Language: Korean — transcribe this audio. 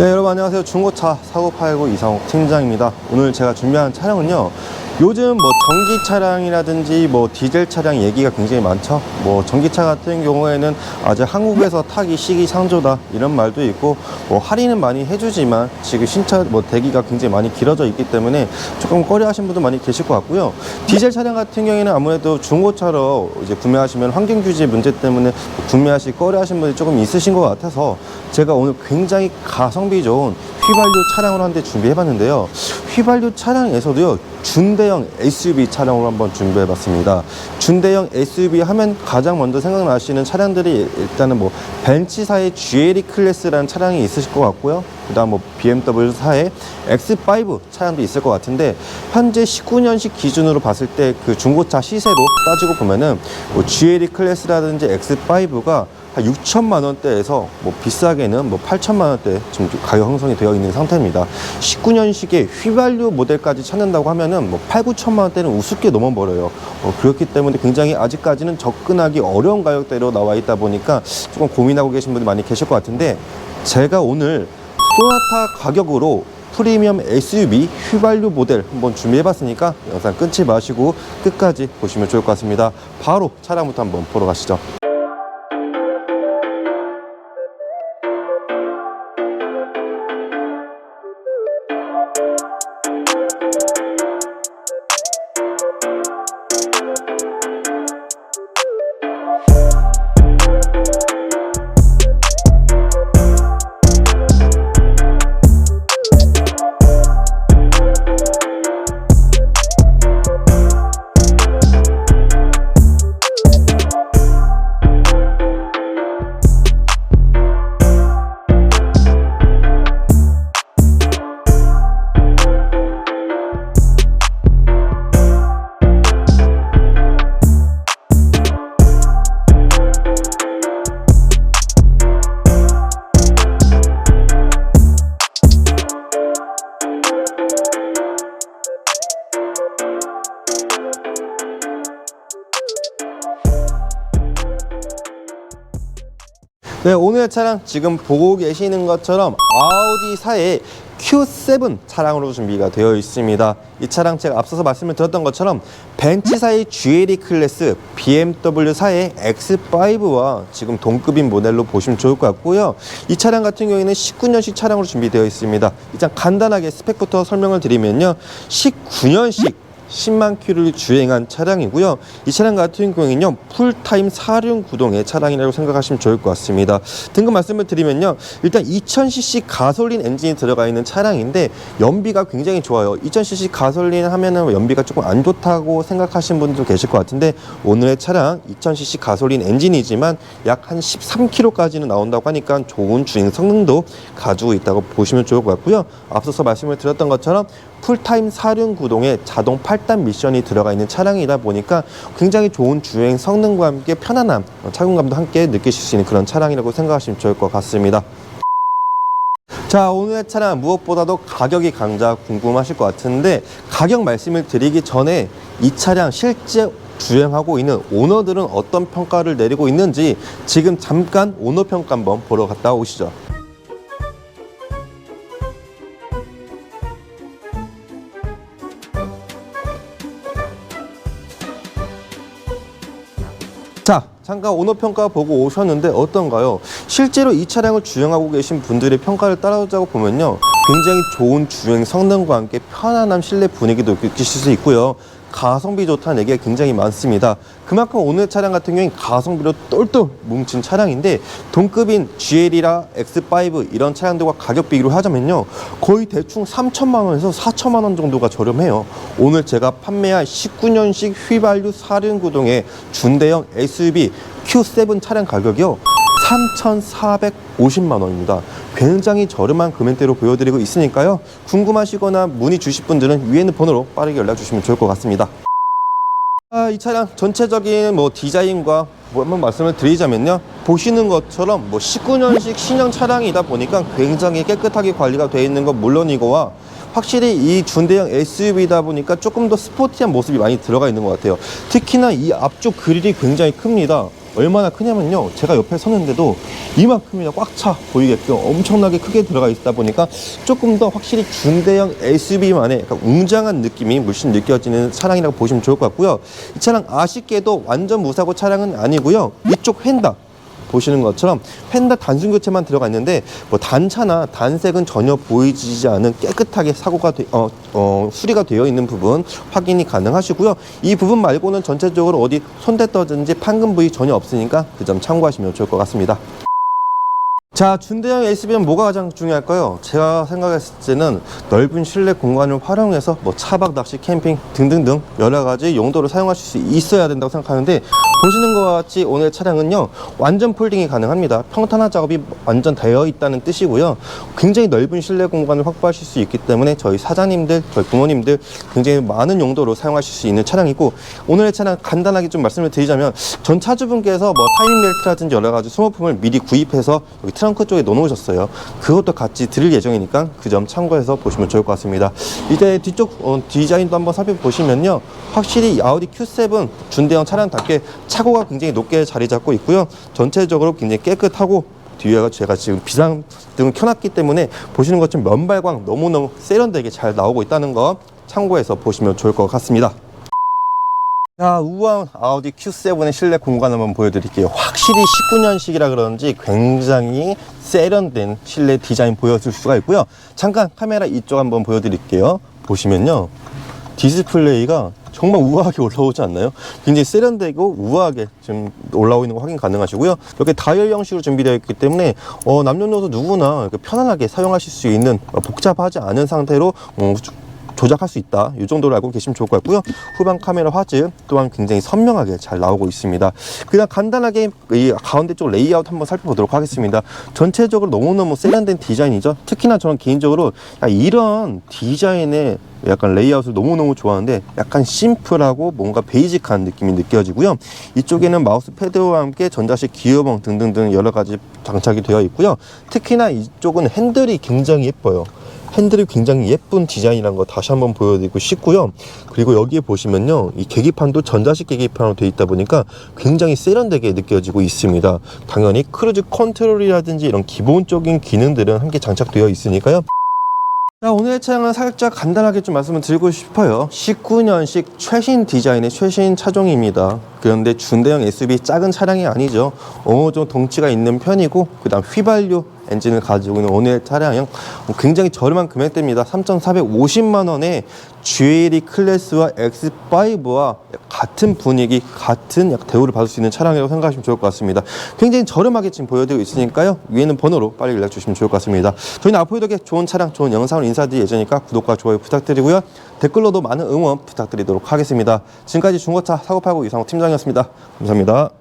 네 여러분 안녕하세요. 중고차 사고 팔고 이상욱 팀장입니다. 오늘 제가 준비한 차량은요 요즘 뭐 전기 차량이라든지 뭐 디젤 차량 얘기가 굉장히 많죠 뭐 전기차 같은 경우에는 아직 한국에서 타기 시기상조다 이런 말도 있고 뭐 할인은 많이 해주지만 지금 신차 뭐 대기가 굉장히 많이 길어져 있기 때문에 조금 꺼려 하신 분도 많이 계실 것 같고요 디젤 차량 같은 경우에는 아무래도 중고차로 이제 구매하시면 환경 규제 문제 때문에 구매하시 꺼려 하신 분이 조금 있으신 것 같아서 제가 오늘 굉장히 가성비 좋은 휘발유 차량으로 한 대 준비해 봤는데요. 휘발유 차량에서도요, 준대형 SUV 차량으로 한번 준비해 봤습니다. 준대형 SUV 하면 가장 먼저 생각나시는 차량들이 일단은 뭐 벤츠사의 GLE 클래스라는 차량이 있으실 것 같고요. 그 다음 뭐 BMW사의 X5 차량도 있을 것 같은데 현재 19년식 기준으로 봤을 때 그 중고차 시세로 따지고 보면은 뭐 GLE 클래스라든지 X5가 한 6천만 원대에서 뭐 비싸게는 뭐 8천만 원대 지금 가격 형성이 되어 있는 상태입니다. 19년식의 휘발유 모델까지 찾는다고 하면은 뭐 8, 9천만 원대는 우습게 넘어버려요. 어, 그렇기 때문에 굉장히 아직까지는 접근하기 어려운 가격대로 나와 있다 보니까 조금 고민하고 계신 분들 많이 계실 것 같은데 제가 오늘 소나타 가격으로 프리미엄 SUV 휘발유 모델 한번 준비해봤으니까 영상 끊지 마시고 끝까지 보시면 좋을 것 같습니다. 바로 차량부터 한번 보러 가시죠. 네, 오늘의 차량 지금 보고 계시는 것처럼 아우디 사의 Q7 차량으로 준비가 되어 있습니다. 이 차량 제가 앞서서 말씀을 드렸던 것처럼 벤츠사의 GLE 클래스, BMW사의 X5와 지금 동급인 모델로 보시면 좋을 것 같고요. 이 차량 같은 경우에는 19년식 차량으로 준비되어 있습니다. 일단 간단하게 스펙부터 설명을 드리면요. 19년식 10만 킬로를 주행한 차량이고요. 이 차량 같은 경우에는요, 풀타임 사륜 구동의 차량이라고 생각하시면 좋을 것 같습니다. 등급 말씀을 드리면요, 일단 2000cc 가솔린 엔진이 들어가 있는 차량인데 연비가 굉장히 좋아요. 2000cc 가솔린 하면은 연비가 조금 안 좋다고 생각하시는 분도 계실 것 같은데 오늘의 차량 2000cc 가솔린 엔진이지만 약 한 13km까지는 나온다고 하니까 좋은 주행 성능도 가지고 있다고 보시면 좋을 것 같고요. 앞서서 말씀을 드렸던 것처럼 풀타임 사륜 구동에 자동 8단 미션이 들어가 있는 차량이다 보니까 굉장히 좋은 주행 성능과 함께 편안함, 어, 착용감도 함께 느끼실 수 있는 그런 차량이라고 생각하시면 좋을 것 같습니다. 자 오늘의 차량 무엇보다도 가격이 강자 궁금하실 것 같은데 가격 말씀을 드리기 전에 이 차량 실제 주행하고 있는 오너들은 어떤 평가를 내리고 있는지 지금 잠깐 오너 평가 한번 보러 갔다 오시죠. 잠깐 오너 평가 보고 오셨는데 어떤가요? 실제로 이 차량을 주행하고 계신 분들의 평가를 따라오자고 보면요. 굉장히 좋은 주행 성능과 함께 편안한 실내 분위기도 느끼실 수 있고요. 가성비 좋다는 얘기가 굉장히 많습니다. 그만큼 오늘 차량 같은 경우는 가성비로 똘똘 뭉친 차량인데 동급인 GL이라 X5 이런 차량들과 가격 비교를 하자면요. 거의 대충 3천만 원에서 4천만 원 정도가 저렴해요. 오늘 제가 판매한 19년식 휘발유 사륜구동의 준대형 SUV Q7 차량 가격이요. 3,450만 원입니다. 굉장히 저렴한 금액대로 보여드리고 있으니까요. 궁금하시거나 문의 주실 분들은 위에 있는 번호로 빠르게 연락 주시면 좋을 것 같습니다. 아, 이 차량 전체적인 뭐 디자인과 뭐 한번 말씀을 드리자면요. 보시는 것처럼 뭐 19년식 신형 차량이다 보니까 굉장히 깨끗하게 관리가 되어 있는 건 물론이고와 확실히 이 준대형 SUV다 보니까 조금 더 스포티한 모습이 많이 들어가 있는 것 같아요. 특히나 이 앞쪽 그릴이 굉장히 큽니다. 얼마나 크냐면요. 제가 옆에 섰는데도 이만큼이나 꽉 차 보이게끔 엄청나게 크게 들어가 있다 보니까 조금 더 확실히 중대형 SUV만의 웅장한 느낌이 물씬 느껴지는 차량이라고 보시면 좋을 것 같고요. 이 차량 아쉽게도 완전 무사고 차량은 아니고요. 이쪽 휀다 보시는 것처럼 펜다 단순 교체만 들어가 있는데 뭐 단차나 단색은 전혀 보이지 않은 깨끗하게 사고가 되, 어, 어, 수리가 되어 있는 부분 확인이 가능하시고요. 이 부분 말고는 전체적으로 어디 손댔다든지 판금 부위 전혀 없으니까 그 점 참고하시면 좋을 것 같습니다. 자, 준대형 SUV는 뭐가 가장 중요할까요? 제가 생각했을 때는 넓은 실내 공간을 활용해서 뭐 차박, 낚시, 캠핑 등등등 여러 가지 용도로 사용하실 수 있어야 된다고 생각하는데 보시는 것 같이 오늘 차량은요 완전 폴딩이 가능합니다. 평탄화 작업이 완전 되어 있다는 뜻이고요. 굉장히 넓은 실내 공간을 확보하실 수 있기 때문에 저희 사장님들, 저희 부모님들 굉장히 많은 용도로 사용하실 수 있는 차량이고 오늘의 차량 간단하게 좀 말씀을 드리자면 전 차주분께서 뭐 타이밍 벨트라든지 여러 가지 소모품을 미리 구입해서 여기 트렁크 쪽에 넣어놓으셨어요. 그것도 같이 드릴 예정이니까 그 점 참고해서 보시면 좋을 것 같습니다. 이제 뒤쪽 어, 디자인도 한번 살펴보시면요. 확실히 이 아우디 Q7 준대형 차량답게 차고가 굉장히 높게 자리 잡고 있고요. 전체적으로 굉장히 깨끗하고 뒤에가 제가 지금 비상등을 켜놨기 때문에 보시는 것처럼 면발광 너무너무 세련되게 잘 나오고 있다는 거 참고해서 보시면 좋을 것 같습니다. 자, 우아한 아우디 Q7의 실내 공간 한번 보여드릴게요. 확실히 19년식이라 그런지 굉장히 세련된 실내 디자인 보여줄 수가 있고요. 잠깐 카메라 이쪽 한번 보여드릴게요. 보시면요. 디스플레이가 정말 우아하게 올라오지 않나요? 굉장히 세련되고 우아하게 지금 올라오고 있는 거 확인 가능하시고요. 이렇게 다이얼 형식으로 준비되어 있기 때문에 어, 남녀노소 누구나 편안하게 사용하실 수 있는 어, 복잡하지 않은 상태로 어, 조작할 수 있다. 이 정도로 알고 계시면 좋을 것 같고요. 후방 카메라 화질 또한 굉장히 선명하게 잘 나오고 있습니다. 그냥 간단하게 이 가운데 쪽 레이아웃 한번 살펴보도록 하겠습니다. 전체적으로 너무너무 세련된 디자인이죠. 특히나 저는 개인적으로 야, 이런 디자인의 약간 레이아웃을 너무너무 좋아하는데 약간 심플하고 뭔가 베이직한 느낌이 느껴지고요. 이쪽에는 마우스 패드와 함께 전자식 기어봉 등등등 여러 가지 장착이 되어 있고요. 특히나 이쪽은 핸들이 굉장히 예뻐요. 핸들이 굉장히 예쁜 디자인이라는 거 다시 한번 보여드리고 싶고요. 그리고 여기에 보시면요. 이 계기판도 전자식 계기판으로 되어 있다 보니까 굉장히 세련되게 느껴지고 있습니다. 당연히 크루즈 컨트롤이라든지 이런 기본적인 기능들은 함께 장착되어 있으니까요. 자, 오늘의 차량은 살짝 간단하게 좀 말씀을 드리고 싶어요. 19년식 최신 디자인의 최신 차종입니다. 그런데 준대형 SUV 작은 차량이 아니죠. 어느 정도 덩치가 있는 편이고, 그 다음 휘발유 엔진을 가지고 있는 오늘의 차량은 굉장히 저렴한 금액대입니다. 3,450만 원에 GLE 클래스와 X5와 같은 분위기, 같은 약 대우를 받을 수 있는 차량이라고 생각하시면 좋을 것 같습니다. 굉장히 저렴하게 지금 보여드리고 있으니까요. 위에 는 번호로 빨리 연락 주시면 좋을 것 같습니다. 저희는 앞으로도 이렇게 좋은 차량, 좋은 영상을 인사드릴 예정이니까 구독과 좋아요 부탁드리고요. 댓글로도 많은 응원 부탁드리도록 하겠습니다. 지금까지 중고차 사고팔고 이상호 팀장 이었습니다. 감사합니다.